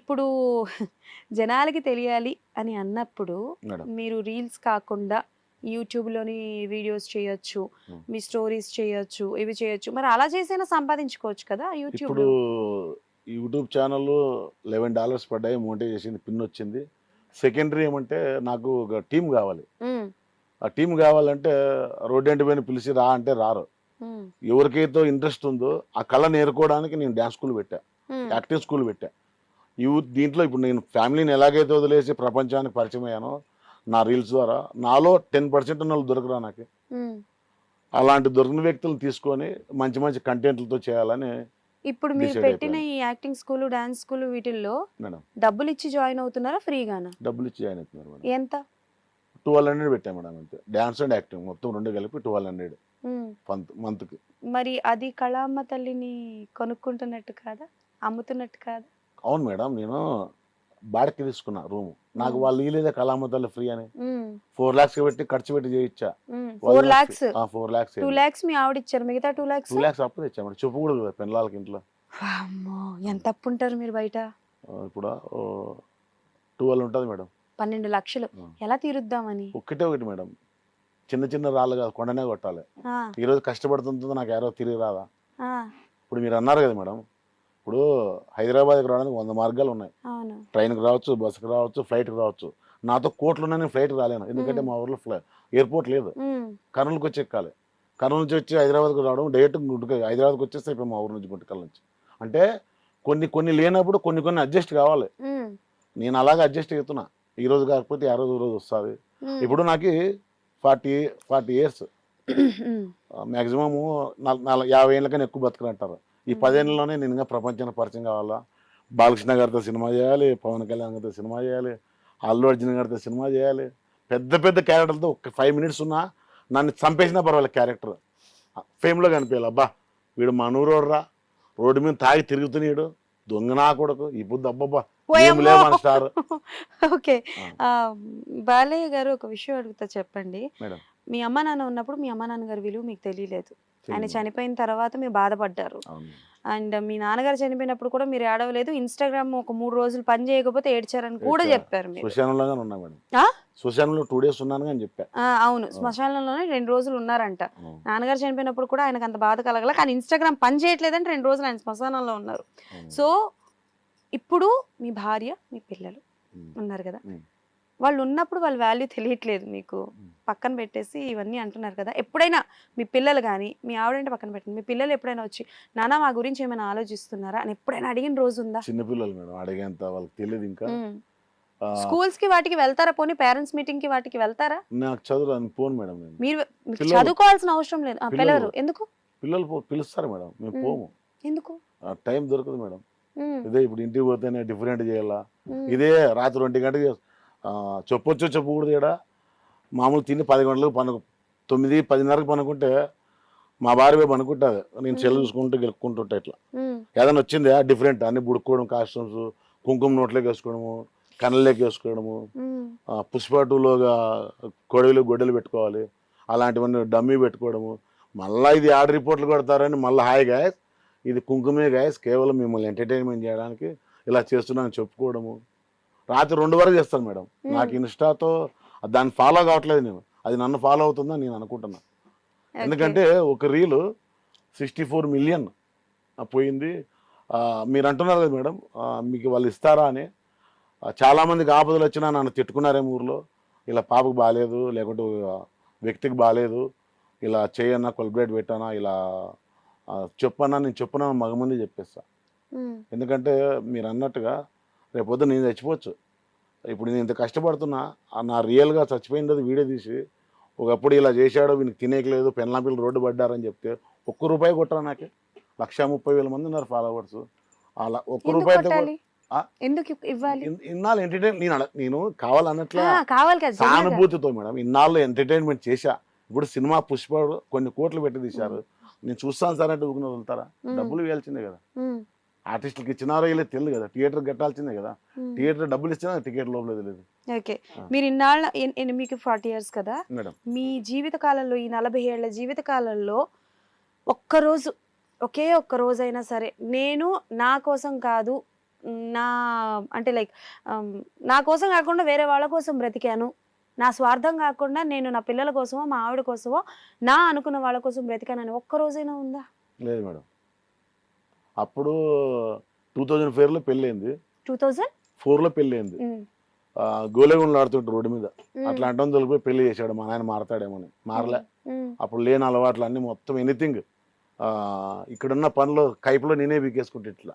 ఇప్పుడు జనాలకి తెలియాలి అని అన్నప్పుడు మీరు రీల్స్ కాకుండా యూట్యూబ్లోని వీడియోస్ చేయొచ్చు. మీ స్టోరీస్ చేయొచ్చు ఇవి చేయొచ్చు. మరి అలా చేసైనా సంపాదించుకోవచ్చు కదా యూట్యూబ్ ఇప్పుడు యూట్యూబ్ ఛానల్ లెవెన్ డాలర్స్ పడ్డాయి మోనిటైజ్ చేసింది పిన్ వచ్చింది. సెకండరీ ఏమంటే నాకు ఒక టీం కావాలి. ఆ టీం కావాలంటే రోడ్డు పైన పిలిచి రా అంటే రారు. ఎవరికైతే ఇంట్రెస్ట్ ఉందో ఆ కళ నేర్చుకోవడానికి నేను డ్యాన్స్ స్కూల్ పెట్టా యాక్టింగ్ స్కూల్ పెట్టా. యూత్ దీంట్లో ఇప్పుడు నేను ఫ్యామిలీని ఎలాగైతే వదిలేసి ప్రపంచానికి పరిచయం అయ్యానో నా రీల్స్ ద్వారా నాలో టెన్ పర్సెంట్ వాళ్ళు దొరకరా నాకు. అలాంటి దొరికిన వ్యక్తులు తీసుకొని మంచి మంచి కంటెంట్లతో చేయాలని ఇప్పుడు మీరు పెట్టిన. ఈ యాక్టింగ్ స్కూల్ డాన్స్ స్కూల్ వీటిల్లో డబ్బులు ఇచ్చి జాయిన్ అవుతున్నారా ఫ్రీగానా? డబ్బులు ఇచ్చి జాయిన్ అవుతున్నారు ఎంత? ట్వెల్వ్ హండ్రెడ్ పెట్టాం మేడం అంతే. డ్యాన్స్ అండ్ యాక్టింగ్ మొత్తం రెండు కలిపి ట్వెల్వ్ హండ్రెడ్. మంత్ మంత్కి. మరి అది కళామ్మ తల్లిని కొనుక్కుంటున్నట్టు కాదా? అమ్ముతున్నట్టు కాదా? అవును మేడం నేను బాడికి తీసుకున్నా రూమ్. నాకు వాళ్ళు ఇలేదే కళామతల్లి ఫ్రీ అని. ఫోర్ లాక్స్ పెట్టి ఖర్చు పెట్టి చేయించా. Four lakhs? Four lakhs two lakhs మీ ఆవిడ ఇచ్చారు మిగతా టూ లాక్స్? టూ లాక్స్ అప్పు తెచ్చా మేడం. చెప్పు కూడా పెళ్ళాలకి ఇంట్లో. అమ్మో ఎంత అప్పు ఉంటారు మీరు బయట? ఇప్పుడు ట్వెల్వ్ ఉంటుంది మేడం. పన్నెండు లక్షలు. ఎలా తీరుద్దామని? ఒక్కటే ఒకటి మేడం. చిన్న చిన్న రాళ్ళు కాదు కొండనే కొట్టాలి. ఈ రోజు కష్టపడుతుందో నాకు ఎవరో తిరిగి రాదా ఇప్పుడు మీరు అన్నారు కదా మేడం ఇప్పుడు హైదరాబాద్కి రావడానికి వంద మార్గాలు ఉన్నాయి. ట్రైన్కి రావచ్చు బస్సుకి రావచ్చు ఫ్లైట్కి రావచ్చు. నాతో కోట్లు ఉన్నాయి నేను ఫ్లైట్కి రాలేను. ఎందుకంటే. మా ఊర్లో ఫ్లై ఎయిర్పోర్ట్ లేదు. కర్నూలుకి వచ్చి ఎక్కాలి. కర్నూలు నుంచి వచ్చి హైదరాబాద్కి రావడం డైరెక్ట్ గుంటక హైదరాబాద్కి వచ్చేస్తే అయిపోయి మా ఊరు నుంచి గుంటకల్ నుంచి. అంటే కొన్ని కొన్ని లేనప్పుడు కొన్ని కొన్ని అడ్జస్ట్ కావాలి. నేను అలాగే అడ్జస్ట్ అవుతున్నా ఈ రోజు కాకపోతే ఆ రోజు రోజు వస్తుంది. ఇప్పుడు నాకు ఫార్టీ ఫార్టీ ఇయర్స్. మ్యాక్సిమము యాభై ఏళ్ళకన్నా ఎక్కువ బతకరంటారు. ఈ. పదేళ్ళలోనే నేను ఇంకా ప్రపంచానికి పరిచయం కావాలా? బాలకృష్ణ గారితో సినిమా చేయాలి పవన్ కళ్యాణ్ గారితో సినిమా చేయాలి అల్లు అర్జున్ గారితో సినిమా చేయాలి. పెద్ద పెద్ద క్యారెక్టర్లతో ఒక ఫైవ్ మినిట్స్ ఉన్నా నన్ను చంపేసినా పర్వాలేదు క్యారెక్టర్. ఫేమ్లో కనిపించాలి. అబ్బా వీడు మనూరోడ్రా. రోడ్డు మీద తాగి తిరుగుతున్నాడు. దొంగ నా కొడుకు. ఇప్పుడు అబ్బబ్బా స్టార్. ఓకే. బాలయ్య గారు ఒక విషయం అడుగుతా చెప్పండి. మీ అమ్మ నాన్న ఉన్నప్పుడు మీ అమ్మ నాన్నగారి విలువ మీకు తెలియలేదు. ఆయన. చనిపోయిన తర్వాత మీరు బాధపడ్డారు. అండ్ మీ నాన్నగారు చనిపోయినప్పుడు కూడా మీరు ఏడవలేదు ఇన్స్టాగ్రామ్ ఒక మూడు రోజులు పని చేయకపోతే ఏడ్చారని కూడా. చెప్పారు మీరు? శ్మశానంలో టూ డేస్ ఉన్నాను అని చెప్పా అవును శ్మశానంలోనే రెండు రోజులు ఉన్నారంట. నాన్నగారు చనిపోయినప్పుడు కూడా ఆయనకు అంత బాధ కలగల కానీ ఇన్స్టాగ్రామ్ పని చేయట్లేదంటే రెండు రోజులు ఆయన శ్మశానంలో ఉన్నారు. సో ఇప్పుడు మీ భార్య మీ పిల్లలు. ఉన్నారు కదా. వాళ్ళు ఉన్నప్పుడు వాళ్ళ వాల్యూ తెలియట్లేదు మీకు. పక్కన పెట్టేసి ఇవన్నీ అంటున్నారు కదా. ఎప్పుడైనా మీ పిల్లలు కానీ మీ ఆవిడంటే పక్కన పెట్టండి. మీ పిల్లలు ఎప్పుడైనా వచ్చి నాన్న మా గురించి ఏమైనా ఆలోచిస్తున్నారా? అని ఎప్పుడైనా అడిగిన రోజు ఉందా? చిన్నపిల్లలు మేడం అడిగేంత వాళ్ళకి తెలియదు ఇంకా. స్కూల్స్కి వాటికి వెళ్తారా పోనీ? పేరెంట్స్ మీటింగ్కి వాటికి వెళ్తారా? నాకు చదువు పోను మేడం నేను. మీరు. చదువుకోవాల్సిన అవసరం లేదు. పిల్లలు. ఎందుకు? పిల్లలు పిలుస్తారు మేడం. మేము. పోము. ఎందుకు? టైం దొరకదు మేడం. ఇదే ఇప్పుడు ఇంటికి పోతేనే డిఫరెంట్ చేయాలా? ఇదే రాత్రి ఒంటి గంటకి ఆ, చెప్పొచ్చు చెప్పకూడదు ఇక్కడ మామూలు తిని పది గంటలకు పను తొమ్మిది పదిన్నరకు పనుకుంటే మా భార్య పనుకుంటుంది. నేను ఉమ్. చూసుకుంటూ గెలుక్కుంటుంటా ఇట్లా. ఏదైనా వచ్చిందా? డిఫరెంట్ అన్ని బుడుక్కోవడం కాస్ట్యూమ్స్ కుంకుమ నోట్లోకి వేసుకోవడము కళ్ళలోకి వేసుకోవడము ఉమ్, ఆ, పుష్ప టూలోగా కొడవలు గొడ్డలు పెట్టుకోవాలి అలాంటివన్నీ డమ్మీ పెట్టుకోవడము. మళ్ళీ ఇది యాడ్ రిపోర్ట్లు కొడతారని మళ్ళీ హాయ్ గాయస్ ఇది కుంకుమే గాయస్ కేవలం మిమ్మల్ని ఎంటర్టైన్మెంట్ చేయడానికి ఇలా చేస్తున్నాను చెప్పుకోవడము. రాత్రి రెండు వరకు చేస్తాను మేడం. నాకు ఇన్స్టాతో దాన్ని ఫాలో కావట్లేదు నేను. అది నన్ను ఫాలో అవుతుందని నేను అనుకుంటున్నా. ఎందుకంటే ఒక రీలు సిక్స్టీ ఫోర్ మిలియన్ పోయింది. మీరు అంటున్నారు కదా మేడం మీకు వాళ్ళు ఇస్తారా అని. ఆ, చాలా మందికి ఆపదలు వచ్చినా నన్ను తిట్టుకున్నారేమో ఊర్లో. ఇలా పాపకు బాగాలేదు లేకుంటే వ్యక్తికి బాగాలేదు. ఇలా చేయన్నా కొల్బ్రేట్ పెట్టానా ఇలా చెప్పన్నా నేను చెప్పనా మగమంది చెప్పేస్తా. ఎందుకంటే మీరు అన్నట్టుగా రేపు పొద్దున్న నేను చచ్చిపోవచ్చు. ఇప్పుడు నేను ఇంత కష్టపడుతున్నా నా రియల్గా చచ్చిపోయింది వీడియో తీసి ఒకప్పుడు ఇలా చేశాడు వీనికి తినేయలేదు పెన్లాపిల్లు రోడ్డు పడ్డారని చెప్తే ఒక్క రూపాయి కొట్టరా నాకే? లక్ష ముప్పై వేల మంది ఉన్నారు ఫాలోవర్స్. అలా ఒక్క రూపాయితో ఆ? ఎందుకు ఇవ్- ఇవ్వాలి? ఇన్- ఇన్నాళ్ళు ఎంటర్టైన్ నేను నేను కావాలన్నట్లే. సానుభూతితో మేడం ఇన్నాళ్ళు ఎంటర్టైన్మెంట్ చేశా. ఇప్పుడు సినిమా పుష్ప కొన్ని కోట్లు పెట్టి తీశారు. నేను చూస్తాను సార్ అంటే ఊరిని వదులుతారా? డబ్బులు ఇవ్వాల్సిందే కదా. ఆర్టిస్టులకి ఇచ్చినారో ఇలా తెలియదు కదా. థియేటర్ కట్టాల్సిందే కదా. థియేటర్ డబ్బులు ఇచ్చినా టికెట్ లోపల తెలియదు ఓకే. మీరు ఇన్నాళ్ళ మీకు ఫార్టీ ఇయర్స్ కదా. మేడం. మీ జీవిత కాలంలో ఈ నలభై ఏళ్ళ జీవిత కాలంలో ఒక్కరోజు ఒకే ఒక్క రోజైనా సరే నేను నా కోసం కాదు నా అంటే లైక్ నా కోసం కాకుండా వేరే వాళ్ళ కోసం బ్రతికాను. నా స్వార్థం కాకుండా నేను నా పిల్లల కోసమో మా ఆవిడ కోసమో నా అనుకున్న వాళ్ళ కోసం బ్రతికానని ఒక్క రోజైనా ఉందా? లేదు మేడం. అప్పుడు టూ థౌజండ్ ఫోర్లో పెళ్ళయింది టూ థౌజండ్? ఫోర్లో పెళ్ళయింది ఆ, గోలేగుండలు ఆడుతుంటారు రోడ్డు మీద. అట్లాంటి వాళ్ళని తొలిపోయి పెళ్ళి చేశాడు. మా నాయన మారతాడేమని. మారలే. అప్పుడు లేని అలవాట్లు అన్ని మొత్తం ఎనీథింగ్. ఇక్కడున్న పనులు కైపులో నేనే బీకేసుకుంటే ఇట్లా.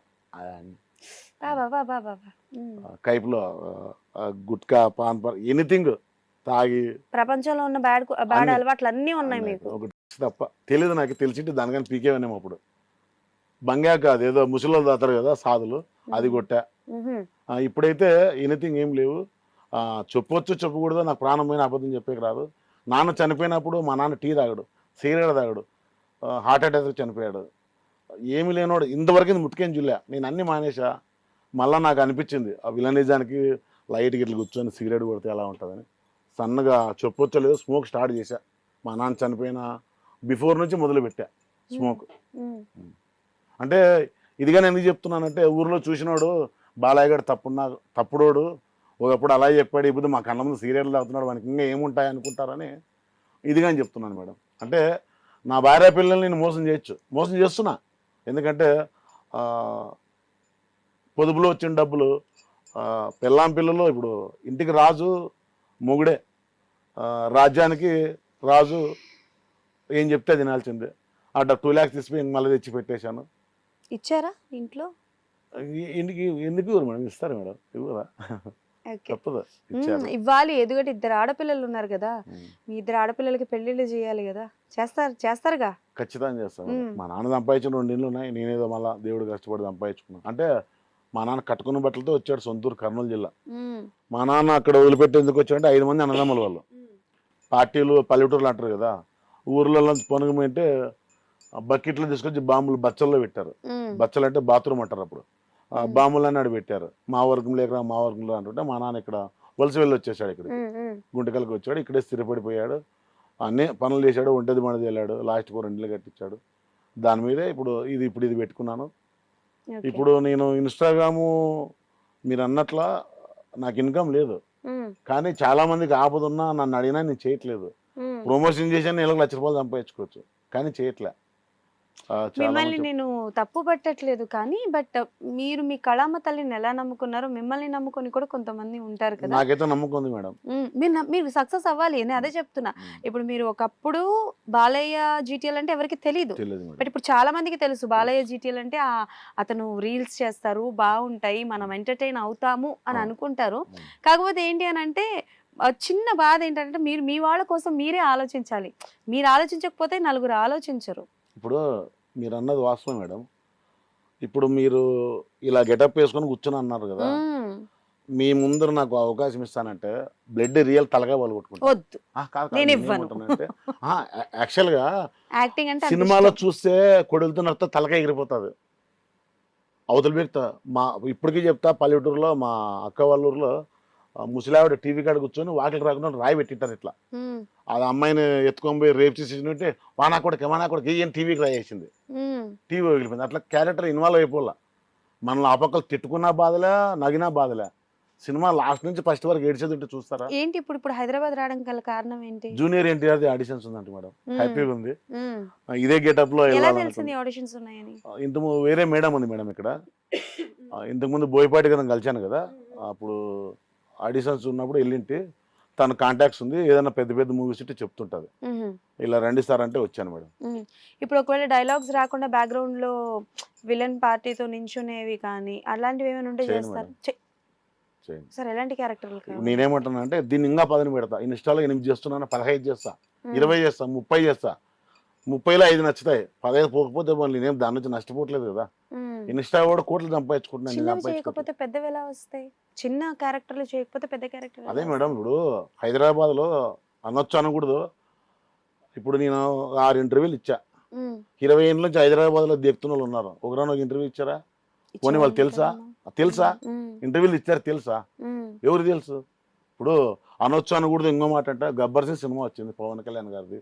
కైపులో గుట్కా పాన్ పర్ ఎనీథింగ్ తాగి. ప్రపంచంలో ఉన్న బ్యాడ్ బ్యాడ్. అలవాట్లు అన్నీ ఉన్నాయి మీకు. ఒకటి తప్ప. తెలియదు నాకు. తెలిసింటే దానికని పీకేవనేమో అప్పుడు. బంగాక అదేదో ముసలిలో దాతారు కదా సాధులు అది కొట్టా. ఇప్పుడైతే ఎనీథింగ్ ఏం లేవు. ఆ, చెప్పొచ్చు చెప్పకూడదు నాకు ప్రాణమైన అబద్ధం చెప్పేకి రాదు. నాన్న చనిపోయినప్పుడు మా నాన్న టీ తాగడు సిగరెట్ తాగడు హార్ట్ అటాక్ చనిపోయాడు. ఏమి లేనోడు ఇంతవరకు ఇది ముట్టుకేం చూలే నేను అన్ని మానేసా. మళ్ళీ నాకు అనిపించింది ఆ విలనిజానికి లైట్కి ఇట్లా కూర్చొని సిగరెట్ కొడితే ఎలా ఉంటుందని. సన్నగా చెప్పొచ్చో లేదో స్మోక్ స్టార్ట్ చేశా. మా నాన్న చనిపోయిన బిఫోర్ నుంచి మొదలు పెట్టా స్మోక్. అంటే ఇదిగా నేను ఎందుకు చెప్తున్నానంటే ఊర్లో చూసినాడు బాలయ్య గారు తప్పున్నా తప్పుడోడు. ఒకప్పుడు అలా చెప్పాడు ఇప్పుడు మా కళ్ళ ముందు సీరియల్ తాగుతున్నాడు మనకి ఇంకా ఏముంటాయి అనుకుంటారని ఇదిగా అని చెప్తున్నాను మేడం. అంటే నా భార్య పిల్లల్ని నేను మోసం చేయొచ్చు. మోసం చేస్తున్నా. ఎందుకంటే పొదుపులో వచ్చిన డబ్బులు పిల్లాం పెళ్ళాం పిల్లలు ఇప్పుడు ఇంటికి రాజు మొగుడే. రాజ్యానికి రాజు ఏం చెప్తే తినాల్సిందే ఆ టూ ల్యాక్స్ తీసిపోయి మళ్ళీ తెచ్చి పెట్టేశాను. ఇచ్చారా ఇంట్లో? ఇంటికి ఎందుకు ఇవ్వరు మేడం? ఇస్తారు మేడం. ఇవ్వరా? తప్పదు. ఇవ్వాలి. ఎందుకంటే ఇద్దరు ఆడపిల్లలు ఉన్నారు కదా. మీ ఇద్దరు ఆడపిల్లలకి పెళ్ళిళ్ళు చేయాలి కదా. చేస్తారు చేస్తారుగా? ఖచ్చితంగా చేస్తాను. మా నాన్న సంపాదించిన రెండు ఇళ్ళు ఉన్నాయి. నేనేదో మళ్ళీ దేవుడు కష్టపడి సంపాదించుకున్నాను అంటే మా నాన్న కట్టుకున్న బట్టలతో వచ్చాడు సొంతూరు కర్నూలు జిల్లా. మా నాన్న అక్కడ వదిలిపెట్టేందుకు వచ్చాడంటే ఐదు మంది అన్నదమ్ముల వాళ్ళు. పార్టీలు పల్లెటూరులు అంటారు కదా. ఊర్లలో పొనుగమంటే బకెట్లు తీసుకొచ్చి బాంబులు బచ్చల్లో పెట్టారు. బచ్చలు అంటే బాత్రూమ్ అంటారు అప్పుడు. బాంబులు అన్నాడు పెట్టారు. మా వర్గం లేక మా వర్గంలో అంటుంటే మా నాన్న ఇక్కడ వలస వెళ్ళి వచ్చేసాడు ఇక్కడ. గుంటకల్కి వచ్చాడు ఇక్కడే స్థిరపడిపోయాడు. అన్నీ పనులు చేశాడు ఒంటది మనది వెళ్ళాడు. లాస్ట్కి రెండు ఇళ్ళు కట్టించాడు. దాని మీదే ఇప్పుడు ఇది ఇప్పుడు ఇది పెట్టుకున్నాను. ఇప్పుడు నేను ఇన్స్టాగ్రాము మీరు అన్నట్ల నాకు ఇన్కమ్ లేదు. కానీ చాలా మందికి ఆపదున్నా నన్ను అడిగినా నేను చేయట్లేదు. ప్రమోషన్ చేసి నెలకు లక్ష రూపాయలు సంపాదించుకోవచ్చు. కానీ చేయట్లే. మిమ్మల్ని నేను తప్పు పట్టట్లేదు కానీ బట్ మీరు మీ కళామ తల్లిని ఎలా నమ్ముకున్నారో మిమ్మల్ని నమ్ముకొని కూడా కొంతమంది ఉంటారు కదా. నాకైతే నమ్మకం ఉంది మేడం మీరు సక్సెస్ అవ్వాలి నేను అదే చెప్తున్నా. ఇప్పుడు మీరు ఒకప్పుడు బాలయ్య జీటీఎల్ అంటే ఎవరికి తెలియదు బట్ ఇప్పుడు చాలా మందికి తెలుసు బాలయ్య జీటీఎల్ అంటే అతను రీల్స్ చేస్తారు బాగుంటాయి మనం ఎంటర్టైన్ అవుతాము అని. అనుకుంటారు. కాకపోతే ఏంటి అని అంటే చిన్న బాధ ఏంటంటే మీరు మీ వాళ్ళ కోసం మీరే ఆలోచించాలి. మీరు ఆలోచించకపోతే నలుగురు ఆలోచించరు. ఇప్పుడు మీరు అన్నది వాస్తవం మేడం ఇప్పుడు మీరు ఇలా గెటప్ వేసుకొని కూర్చొని అన్నారు కదా. మీ ముందర నాకు అవకాశం ఇస్తానంటే బ్లడ్ రియల్ తలగా వాళ్ళు కొట్టుకుంటారు వద్దు ఆ, కాదు, కాదు, నేను నేను ఇవ్వను. ఏమంటానంటే, ఆ, యా- యాక్చువల్గా యాక్టింగ్ అంటే అంత సినిమాలో. చూస్తే కొడుకుతున్నట్టు తలకాయ ఎగిరిపోతుంది అవతల వ్యక్తి మా ఇప్పటికీ చెప్తా పల్లెటూరులో మా అక్క వాళ్ళ ఊర్లో ముసలావిడ టీవీ కాడ కూర్చొని వాకిలి రాకుండా రాయి పెట్టింటారు ఇట్లా. అది అమ్మాయిని ఎత్తుకొని పోయి రేపు చేసి వానా కూడా వానా కూడా ఏం టీవీకి రాయేసింది. మ్మ్. టీవీ వదిలిపోయింది. అట్లా క్యారెక్టర్ ఇన్వాల్వ్ అయిపోలే. మనల్ని ఆ పక్కలు తిట్టుకున్నా బాధలే నగినా బాధలే. సినిమా లాస్ట్ నుంచి ఫస్ట్ వరకు ఏడ్చేది ఉంటే చూస్తారా? ఏంటి ఇప్పుడు ఇప్పుడు హైదరాబాద్ రావడం గల కారణం ఏంటి? జూనియర్ ఎన్టీఆర్ ఆడిషన్స్ ఉందంట మేడం. హ్యాపీగా ఉంది. ఇదే గెటప్లో. తెలిసింది ఆడిషన్స్ ఉన్నాయని? ఆ, ఇంతకు వేరే మేడం ఉంది మేడం ఇక్కడ. ఇంతకు ముందు బోయపాటి గారిని కలిశాను కదా. అప్పుడు ఆడిషన్స్ ఉన్నప్పుడు వెళ్ళింటి తన కాంటాక్ట్స్ ఉంది ఏదైనా పెద్ద పెద్ద మూవీస్ ఇట్టి చెప్తుంటది. ఇలా రండి సార్ అంటే వచ్చాను మేడం. ఇప్పుడు ఒకవేళ డైలాగ్స్ రాకుండా బ్యాక్గ్రౌండ్లో విలన్ పార్టీతో నించునేవి కానీ అలాంటివి ఏమైనా ఉంటే చేస్తారు సార్ ఎలాంటి క్యారెక్టర్లు? నేనేమంటున్నా అంటే దీన్ని ఇంకా పదని పెడతా ఇన్స్టాలో ఎనిమిది చేస్తున్నాను పదహైదు చేస్తా. ఇరవై చేస్తా ముప్పై చేస్తా ముప్పైలో ఐదు నచ్చుతాయి పదహైదు పోకపోతే నేను దాని నుంచి నష్టపోవట్లేదు కదా. ఇన్స్టా కూడా కోట్లు సంపాదించుకుంటున్నాను. చేయకపోతే పెద్దవి ఎలా వస్తాయి? చిన్న క్యారెక్టర్లు చేయకపోతే పెద్ద క్యారెక్టర్ అదే మేడం ఇప్పుడు హైదరాబాద్లో అనొచ్చు అనకూడదు. ఇప్పుడు నేను ఆరు ఇంటర్వ్యూలు ఇచ్చా. ఇరవై ఏళ్ళ నుంచి హైదరాబాద్లో దిగుతున్న వాళ్ళు ఉన్నారు. ఒకరైనా ఒక ఇంటర్వ్యూ ఇచ్చారా? పోనీ వాళ్ళు తెలుసా? తెలుసా? ఇంటర్వ్యూలు ఇచ్చారు తెలుసా? ఎవరు తెలుసు? ఇప్పుడు అనొచ్చు అనకూడదు ఇంకో మాట అంటే గబ్బర్ సింగ్ సినిమా వచ్చింది పవన్ కళ్యాణ్ గారిది.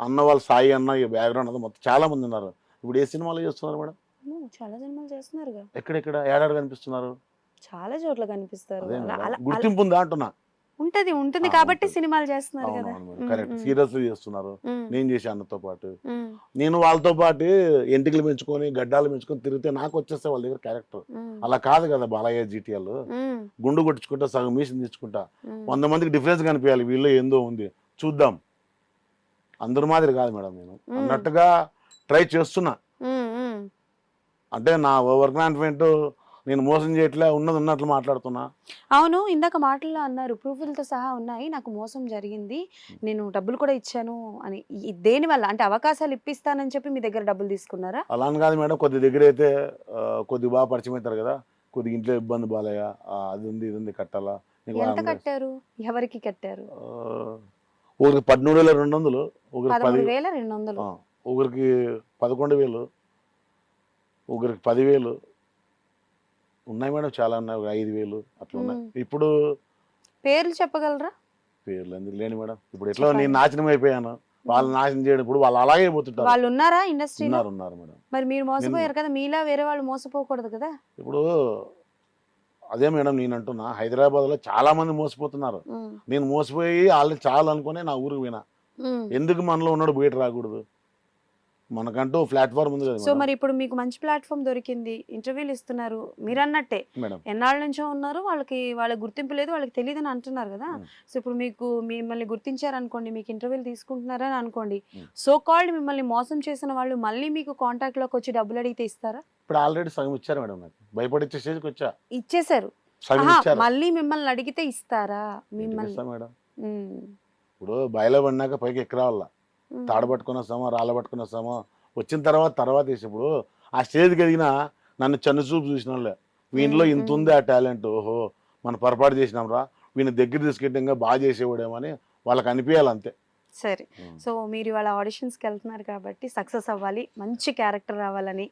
అన్న వాళ్ళు సాయి అన్న ఈ బ్యాక్గ్రౌండ్ అంతా మొత్తం చాలా మంది ఉన్నారు. ఇప్పుడు ఏ సినిమాలు చేస్తున్నారు మేడం? చాలా సినిమాలు చేస్తున్నారుగా. ఎక్కడెక్కడ ఏడాడు కనిపిస్తున్నారు? చాలా చోట్ల కనిపిస్తారు. గుర్తింపు ఉందా అంటున్నా? ఉంటది ఉంటుంది కాబట్టి. సినిమాలు చేస్తున్నారు కదా. కరెక్ట్. సీరియస్ చేస్తున్నారు. నేను చేసే అన్నతో పాటు. నేను వాళ్ళతో పాటు ఎంటికలు పెంచుకొని గడ్డాలు పెంచుకొని తిరిగితే నాకు వచ్చేస్తే వాళ్ళ దగ్గర క్యారెక్టర్. అలా కాదు కదా బాలయ్య జీటీఎల్. గుండు కొట్టించుకుంటా సగం మీసిన తెచ్చుకుంటా. వంద మందికి డిఫరెన్స్ కనిపించాలి వీళ్ళు ఏందో ఉంది. చూద్దాం. అందరి మాదిరి కాదు మేడం నేను. అన్నట్టుగా ట్రై చేస్తున్నా. అంటే నా ఓవర్ కాన్ఫిడెంట్ నేను మోసం చేయట్లే ఉన్నది ఉన్నట్లు మాట్లాడుతున్నా. అవును ఇందాక మాటల్లో అన్నారు ప్రూఫ్లతో సహా ఉన్నాయి నాకు మోసం జరిగింది నేను డబ్బులు కూడా ఇచ్చాను అని. ఈ- దేని వల్ల? అంటే అవకాశాలు ఇప్పిస్తానని చెప్పి మీ దగ్గర డబ్బులు తీసుకున్నారా? అలా అని కాదు మేడం కొద్ది దగ్గర అయితే ఆ, కొద్ది బాగా పరిచయం అవుతారు కదా కొద్ది ఇంట్లో ఇబ్బంది బాలయ్య ఆ, అది ఉంది ఇది ఉంది కట్టాలా? నీకు ఎంత వారం కట్టారు? ఎవరికి కట్టారు? ఆ, ఒకరికి పద్మూడు వేల రెండు వందలు ఒకరికి పది పదమూడు వేల రెండు వందలు. ఆ, ఒకరికి పదకొండు వేలు ఒకరికి పదివేలు. ఉన్నాయి మేడం చాలా ఉన్నాయి. ఒక ఐదు వేలు అట్లా ఉన్నాయి. ఇప్పుడు పేర్లు చెప్పగలరా? పేర్లు ఎందుకు లేని మేడం. ఇప్పుడు ఎట్లా. నేను నాశనం అయిపోయాను. వాళ్ళు నాశనం చేయడం ఇప్పుడు వాళ్ళు అలాగే పోతుంటారు. వాళ్ళు ఉన్నారా ఇండస్ట్రీలో? ఉన్నారు ఉన్నారు మేడం. మరి మీరు మోసపోయారు కదా మీలా వేరే వాళ్ళు మోసపోకూడదు కదా? ఇప్పుడు అదే మేడం నేను అంటున్నా హైదరాబాద్లో చాలా మంది మోసపోతున్నారు నేను మోసపోయి వాళ్ళు చాలా అనుకునే నా ఊరికి పోయినా. ఎందుకు మనలో ఉన్నాడు బయట రాకూడదు? మనకంటూ ప్లాట్ఫామ్ ఉంది కదా సో. మరి ఇప్పుడు మీకు మంచి ప్లాట్ఫామ్ దొరికింది ఇంటర్వ్యూలు ఇస్తున్నారు మీరు అన్నట్టే మేడం ఎన్నాళ్ళ నుంచో ఉన్నారు వాళ్ళకి వాళ్ళ గుర్తింపు లేదు వాళ్ళకి తెలియదు అని అంటున్నారు కదా. సో ఇప్పుడు మీకు మిమ్మల్ని గుర్తించారు అనుకోండి మీకు ఇంటర్వ్యూలు తీసుకుంటున్నారని అనుకోండి. సో కాల్డ్ మిమ్మల్ని మోసం చేసిన వాళ్ళు మళ్ళీ మీకు కాంటాక్ట్లోకి వచ్చి డబ్బులు అడిగితే ఇస్తారా ఇప్పుడు ఆల్రెడీ సగం ఇచ్చారు మేడం నాకు భయపడిచ్చే స్టేజ్కి వచ్చా ఇచ్చేశారు మళ్ళీ మిమ్మల్ని అడిగితే ఇస్తారా మిమ్మల్ని మేడం. ఇప్పుడు బయలు పడినాక పైకి ఎక్కి రావాలా మ్మ్. తాడు పట్టుకుని వస్తామో రాళ్ళ పట్టుకుని వస్తామో వచ్చిన తర్వాత తర్వాత ఇప్పుడు ఆ స్టేజ్కి ఎదిగినా నన్ను చన్ను చూపు చూసిన వాళ్ళే. వీనిలో ఇంత. ఉంది ఆ టాలెంట్ ఓహో మనం పొరపాటు చేసినాం రా వీని దగ్గర తీసుకెట్టి ఇంకా బాగా చేసేవాడేమో అని వాళ్ళకి అనిపించాలి అంతే సరే. సో మీరు ఇవాళ ఆడిషన్స్కి వెళ్తున్నారు కాబట్టి సక్సెస్ అవ్వాలి మంచి క్యారెక్టర్ రావాలని.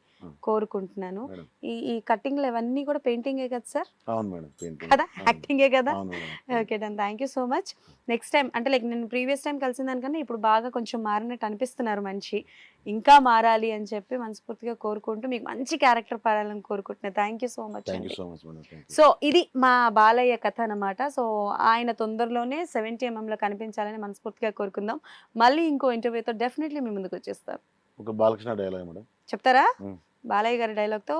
కోరుకుంటున్నాను. ఈ ఈ కట్టింగ్లు ఇవన్నీ కూడా పెయింటింగే కదా సార్? అవును మేడం పెయింటింగ్. కదా? యాక్టింగే కదా? Okay done thank you so much. Next time అంటే లైక్ నేను ప్రీవియస్ టైం కలిసిన దానికన్నా ఇప్పుడు బాగా కొంచెం మారినట్టు అనిపిస్తున్నారు మనిషి. ఇంకా మారాలి అని చెప్పి మనస్ఫూర్తిగా కోరుకుంటూ మీకు మంచి క్యారెక్టర్ పాడాలని కోరుకుంటున్నాను thank you so much so much ఇది మా బాలయ్య కథ అన్నమాట. సో ఆయన తొందరలోనే సెవెంటీ ఎంఎంలో కనిపించాలని మనస్ఫూర్తిగా కోరుకుందాం. మళ్ళీ ఇంకో ఇంటర్వ్యూతో డెఫినెట్లీ మీ ముందుకు వచ్చేస్తారు. ఒక బాలకృష్ణ డైలాగ్ మేడం. చెప్తారా. బాలయ్య గారి డైలాగ్తో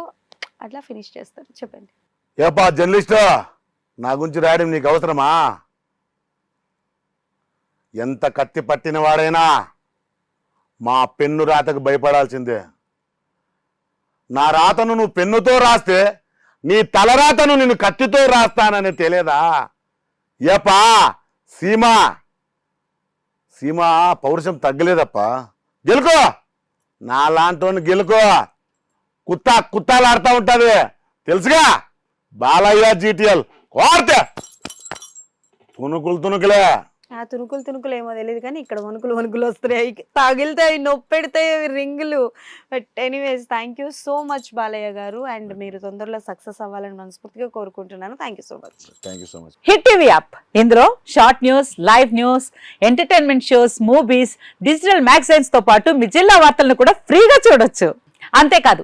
అట్లా ఫినిష్ చేస్తారు. చెప్పండి. ఏపా జర్నలిస్ట్ నా గురించి రాయడం నీకు అవసరమా? ఎంత కత్తి పట్టిన వాడైనా మా పెన్ను రాతకు భయపడాల్సిందే. నా రాతను నువ్వు పెన్నుతో రాస్తే నీ తలరాతను నేను కత్తితో రాస్తానని తెలియదా? ఏపా సీమ సీమ పౌరుషం తగ్గలేదప్పా. గెలుకో! నా లాంటి గెలుకో! కుత్త కుత్తాలాడుతూ ఉంటుంది. తెలుసుగా? బాలయ్య జీటీఎల్ కోర్తే తుణుకులు తుణుకులే. ఆ తునుకులు తునుకులు ఏమో తెలియదు కానీ ఇక్కడ వణుకులు వణుకులు వస్తున్నాయి. తగిలితాయి నొప్పి పెడతాయి అవి రింగులు. But anyways thank you so much Balayya garu. And మీరు తొందరలో సక్సెస్ అవ్వాలని మనస్ఫూర్తిగా కోరుకుంటున్నాను. Thank you so much thank you so much hit TV app ఇందులో short news live news entertainment shows movies digital మ్యాగజైన్స్తో పాటు మీ జిల్లా వార్తలను కూడా ఫ్రీగా చూడొచ్చు. అంతేకాదు